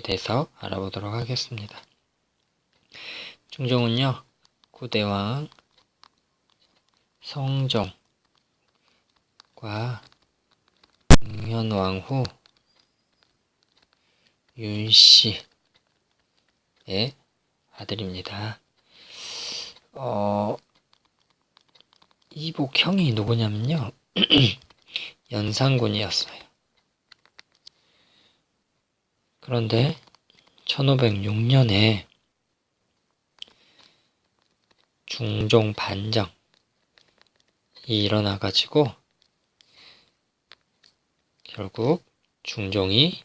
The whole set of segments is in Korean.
대해서 알아보도록 하겠습니다. 중종은요, 구대왕 성종과 응현왕 후 윤씨의 아들입니다. 어, 이복형이 누구냐면요. 연산군이었어요. 그런데 1506년에 중종 반정이 일어나가지고 결국 중종이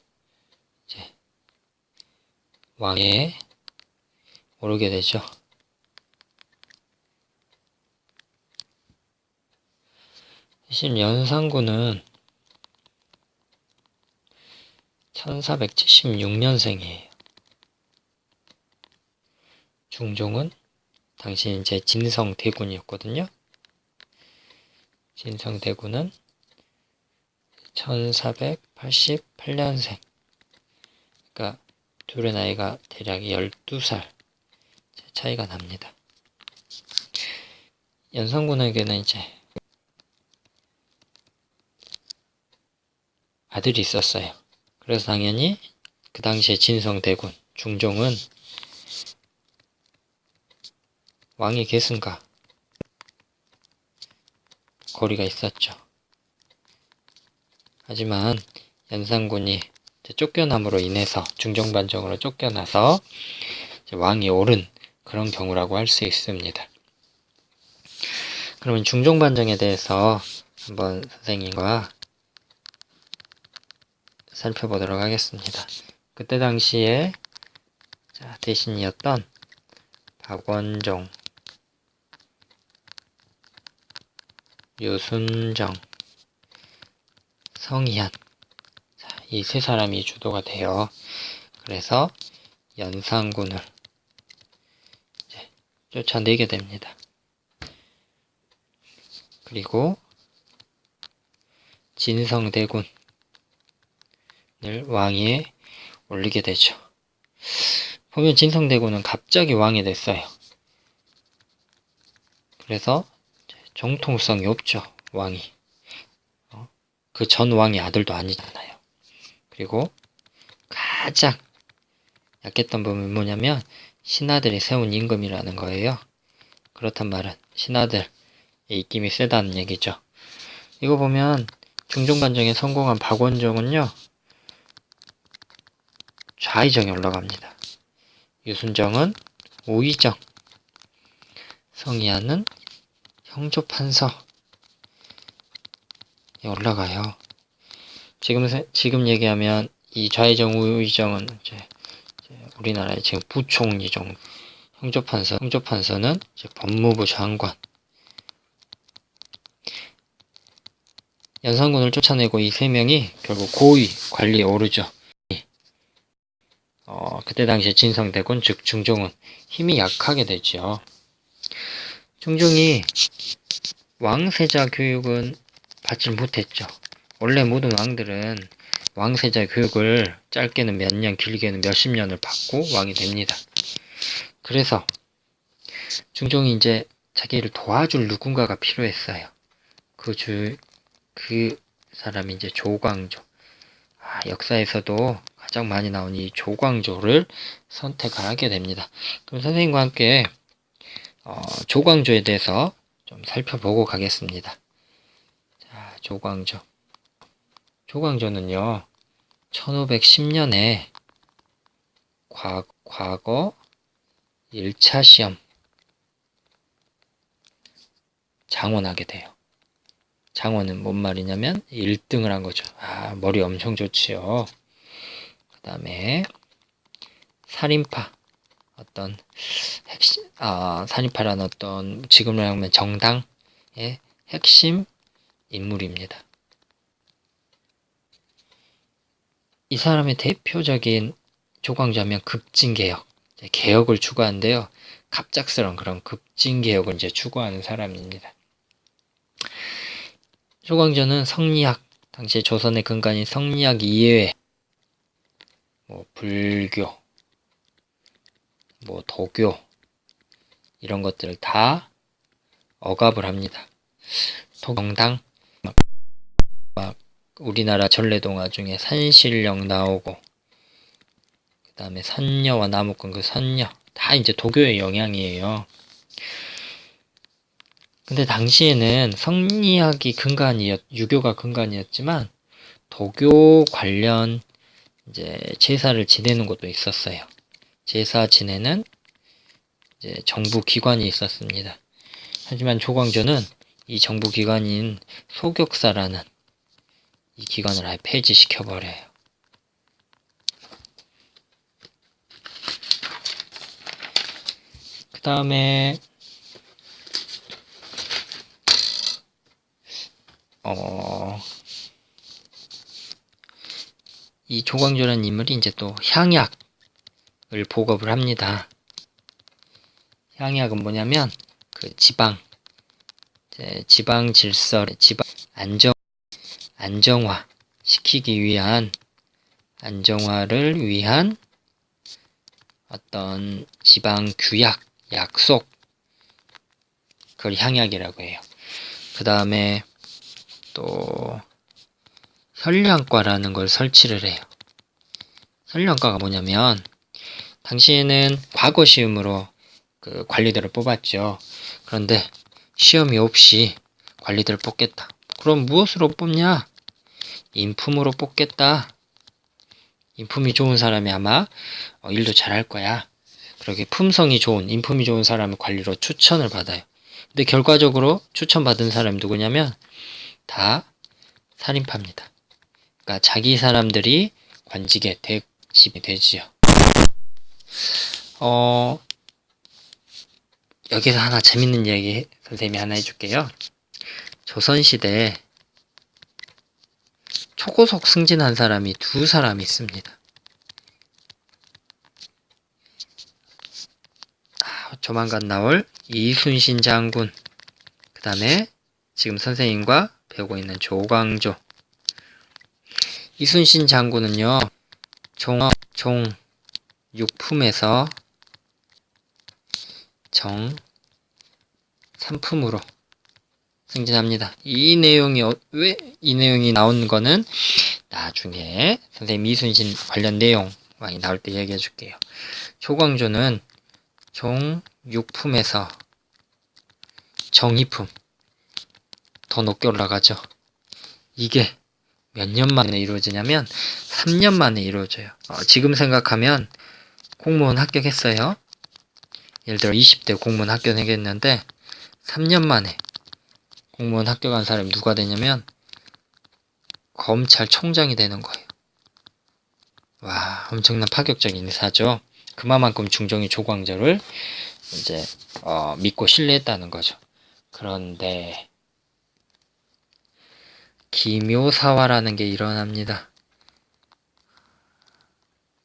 이제 왕에 오르게 되죠. 사실 연산군은 1476년생이에요. 중종은 당시 이제 진성대군이었거든요. 진성대군은 1488년생. 그러니까 둘의 나이가 대략 12살 차이가 납니다. 연산군에게는 이제 아들이 있었어요. 그래서 당연히 그 당시에 진성대군 중종은 왕의 계승과 거리가 있었죠. 하지만 연산군이 쫓겨남으로 인해서 중종반정으로 쫓겨나서 왕이 오른 그런 경우라고 할 수 있습니다. 그러면 중종반정에 대해서 한번 선생님과 살펴보도록 하겠습니다. 그때 당시에 자, 대신이었던 박원종, 유순정, 성희안 이세 사람이 주도가 돼요. 그래서 연산군을 쫓아내게 됩니다. 그리고 진성대군 왕위에 올리게 되죠. 보면 진성대군은 갑자기 왕이 됐어요. 그래서 정통성이 없죠. 왕이. 어? 그전 왕의 아들도 아니잖아요. 그리고 가장 약했던 부분이 뭐냐면 신하들이 세운 임금이라는 거예요. 그렇단 말은 신하들의 입김이 세다는 얘기죠. 이거 보면 중종반정에 성공한 박원종은요. 좌의정에 올라갑니다. 유순정은 우의정, 성희안은 형조판서에 올라가요. 지금 지금 얘기하면 이 좌의정, 우의정은 이제 우리나라의 지금 부총리 정도, 형조판서, 형조판서는 법무부 장관. 연산군을 쫓아내고 이 세 명이 결국 고위 관리에 오르죠. 어, 그때 당시에 진성대군, 즉 중종은 힘이 약하게 되죠. 중종이 왕세자 교육은 받지 못했죠. 원래 모든 왕들은 왕세자 교육을 짧게는 몇 년, 길게는 몇십 년을 받고 왕이 됩니다. 그래서 중종이 이제 자기를 도와줄 누군가가 필요했어요. 그 주, 그 사람이 이제 조광조. 아, 역사에서도 가장 많이 나온 이 조광조를 선택하게 됩니다. 그럼 선생님과 함께 어, 조광조에 대해서 좀 살펴보고 가겠습니다. 자, 조광조. 조광조는요, 1510년에 과, 과거 1차 시험 장원하게 돼요. 장원은 뭔 말이냐면 1등을 한 거죠. 아, 머리 엄청 좋지요. 그 다음에 살인파 어떤 핵심 아 살인파라는 어떤 지금으로 하면 정당의 핵심 인물입니다. 이 사람의 대표적인 조광조하면 급진개혁, 개혁을 추구하는데요. 갑작스러운 그런 급진개혁을 이제 추구하는 사람입니다. 조광조는 성리학, 당시 조선의 근간인 성리학 이해회 뭐 불교, 뭐 도교 이런 것들을 다 억압을 합니다. 도경당 막, 막 우리나라 전래동화 중에 산신령 나오고 그 다음에 선녀와 나무꾼 그 선녀 다 이제 도교의 영향이에요. 근데 당시에는 성리학이 근간이었, 유교가 근간이었지만 도교 관련 이제 제사를 지내는 곳도 있었어요. 제사 지내는 이제 정부 기관이 있었습니다. 하지만 조광조는 이 정부 기관인 소격사라는 이 기관을 아예 폐지시켜 버려요. 그 다음에 어, 이 조광조라는 인물이 이제 또 향약을 보급을 합니다. 향약은 뭐냐면 그 지방, 지방 질서, 지방 안정 안정화 시키기 위한 안정화를 위한 어떤 지방 규약, 약속 그걸 향약이라고 해요. 그 다음에 또 혈량과라는 걸 설치를 해요. 혈량과가 뭐냐면 당시에는 과거 시험으로 그 관리들을 뽑았죠. 그런데 시험이 없이 관리들을 뽑겠다. 그럼 무엇으로 뽑냐? 인품으로 뽑겠다. 인품이 좋은 사람이 아마 어, 일도 잘할 거야. 그렇게 품성이 좋은, 인품이 좋은 사람을 관리로 추천을 받아요. 근데 결과적으로 추천받은 사람이 누구냐면 다 살인파입니다. 그러니까 자기 사람들이 관직에 대집이 되지요. 어, 여기서 하나 재밌는 이야기 선생님이 하나 해줄게요. 조선시대에 초고속 승진한 사람이 두 사람이 있습니다. 아, 조만간 나올 이순신 장군, 그 다음에 지금 선생님과 배우고 있는 조광조. 이순신 장군은요, 종, 종, 육품에서 정, 삼품으로 승진합니다. 이 내용이, 어, 왜이 내용이 나온 거는 나중에 선생님 이순신 관련 내용 많이 나올 때 얘기해 줄게요. 조광조는 종, 육품에서 정이품, 더 높게 올라가죠. 이게 몇 년 만에 이루어지냐면 3년 만에 이루어져요. 어, 지금 생각하면 공무원 합격했어요. 예를 들어 20대 공무원 합격했는데 3년 만에 공무원 합격한 사람이 누가 되냐면 검찰총장이 되는 거예요. 와, 엄청난 파격적인 인사죠. 그만큼 중종이 조광조를 이제 어, 믿고 신뢰했다는 거죠. 그런데 기묘사화라는 게 일어납니다.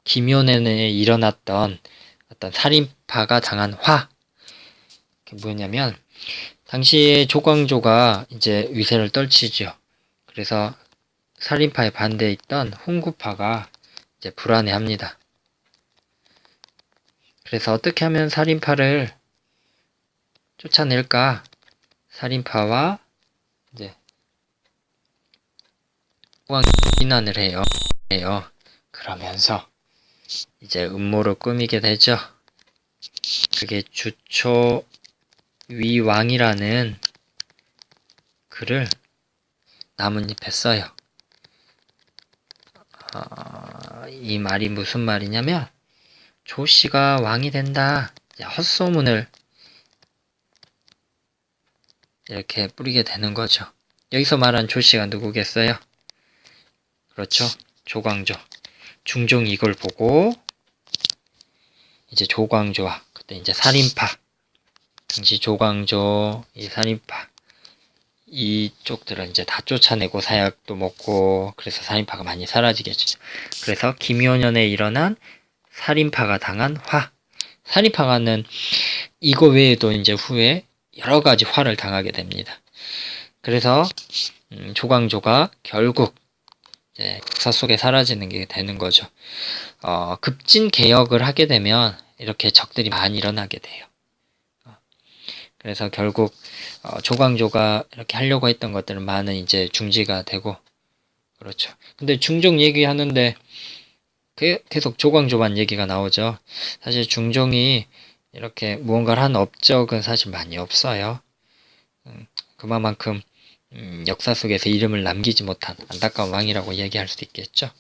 기묘년에 일어났던 어떤 살인파가 당한 화. 그게 뭐냐면, 당시에 조광조가 이제 위세를 떨치죠. 그래서 살인파에 반대에 있던 훈구파가 이제 불안해 합니다. 그래서 어떻게 하면 살인파를 쫓아낼까? 살인파와 이제 비난을 해요. 해요. 그러면서 이제 음모를 꾸미게 되죠. 그게 주초 위왕이라는 글을 나뭇잎에 써요. 어, 이 말이 무슨 말이냐면 조 씨가 왕이 된다. 헛소문을 이렇게 뿌리게 되는 거죠. 여기서 말한 조 씨가 누구겠어요? 그렇죠. 조광조. 중종 이걸 보고 이제 조광조와 그때 이제 살인파 당시 조광조 이 살인파 이쪽들은 이제 다 쫓아내고 사약도 먹고 그래서 살인파가 많이 사라지겠죠. 그래서 김효년에 일어난 살인파가 당한 화. 살인파가는 이거 외에도 이제 후에 여러 가지 화를 당하게 됩니다. 그래서 음, 조광조가 결국 이제 역사 속에 사라지는 게 되는 거죠. 어, 급진 개혁을 하게 되면 이렇게 적들이 많이 일어나게 돼요. 어, 그래서 결국 어, 조광조가 이렇게 하려고 했던 것들은 많은 이제 중지가 되고 그렇죠. 근데 중종 얘기하는데 그- 계속 조광조만 얘기가 나오죠. 사실 중종이 이렇게 무언가를 한 업적은 사실 많이 없어요. 음, 그만큼 음, 역사 속에서 이름을 남기지 못한 안타까운 왕이라고 얘기할 수 있겠죠.